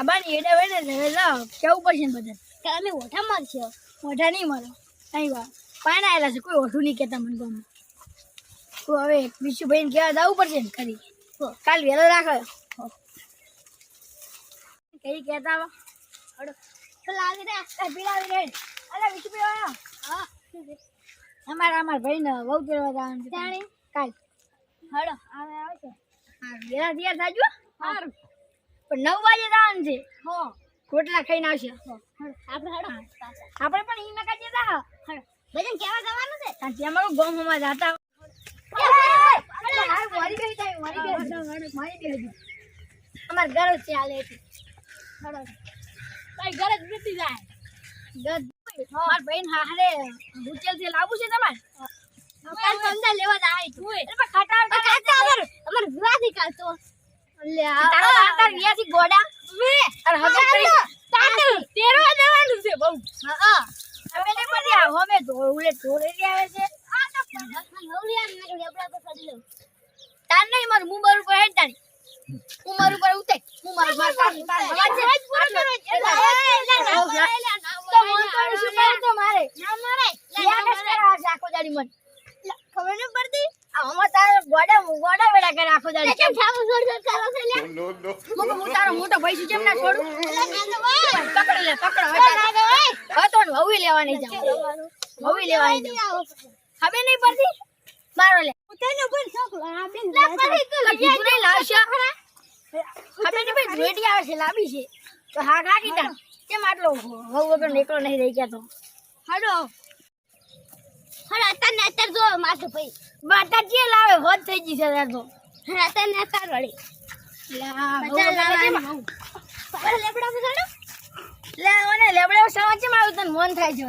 લાબાની એડે હોય ને એટલે કેવું પડશે ને બધા કે અમે ઓઠા મારશો? મોઢા નહીં મારો. અહીં વાર. પાણી આવેલા છે કોઈ ઓઠું નહીં કહેતા મને ગમે. તો હવે વિશુભાઈને કહેવા જવું પડશે ને ખરી. કાલ વહેલો રાખો. કઈ કહેતા લાવી દે પીલાવી દે અરે બીજું આવો હા. અમારા અમારા ભાઈને બહુ તેડવા જવાનું કાલ. હડો આવે આવે છે હા તૈયાર થાજો. સારું. પણ નવ વાગે જવાનું છે. હો. રોટલા ખાઈને આવશે. આપણે હડો આપણે પણ ઈ મકા જતા હા. ભજન કેવા જવાનું છે? સાચી અમારું અમારે જાતા અમાર ઘર છે હાલે ઘર જ બેસી જાય. માર બહેન હારે હોટેલથી લાવવું છે તમારે? પંદર લેવા જાય તું અમારે પણ ખટાર અમાર વિવાદી ને ને ઉપર ઉમર ઉપર હું મારું મન. ખબર ન પડતી? આ અમાર તાર ગોડા ગોડા વેડા કરે આખો દાડી. કેમ ઠાકુર છોડ છોડ કરો છે લે. No, no, no. હું તારો મોટો ભાઈ છું કેમ ના છોડું પકડ લે પકડ. હવે હવે તો હવે લેવા નહીં હવે લેવા પડતી? મારો લે. છોકરો તું લઈ લાવશે. ભાઈ જોઈટી આવે છે લાવી છે. તો હા કાકી તાર કેમ આટલો વહુ વગર નીકળો નહીં રહી ગયા તો? હડો હડો અત્યારે અત્યારે જો માથે ભાઈ બાટા જે લાવે હોત થઈ ગઈ છે તાર તો હા અત્યારે અત્યારે વળી લે આ વહુ પચાસ વગર નથી લાવવાનું. માં. લેબડા પર ચડો લે સમજ આવ્યું તને મન થાય છે